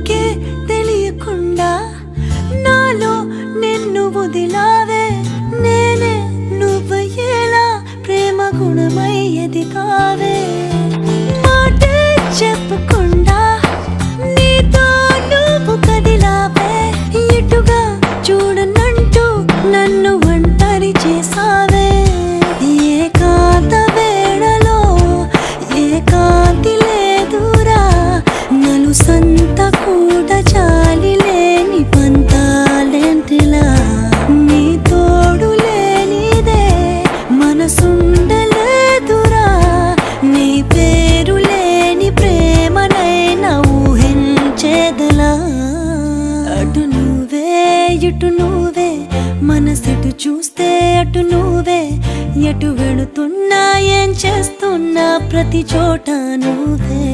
నాకే తెలియకుండా నాలో నిన్ను వదిలావే. నేనే నువ్వయ్యేలా ప్రేమ గుణమయ్యది కావే. సంత కూడా చాలి లేని పంతాలెంటిలా? నీ తోడు లేనిదే మనసుండలేదురా. నీ పేరు లేని ప్రేమనైనా ఊహించేదలా? అటు నువ్వే ఇటు నువ్వే మనసెటు చూస్తే అటు నువ్వే. ఎటు వెళుతున్నా ఏం చేస్తున్నా ప్రతి చోట నువ్వే.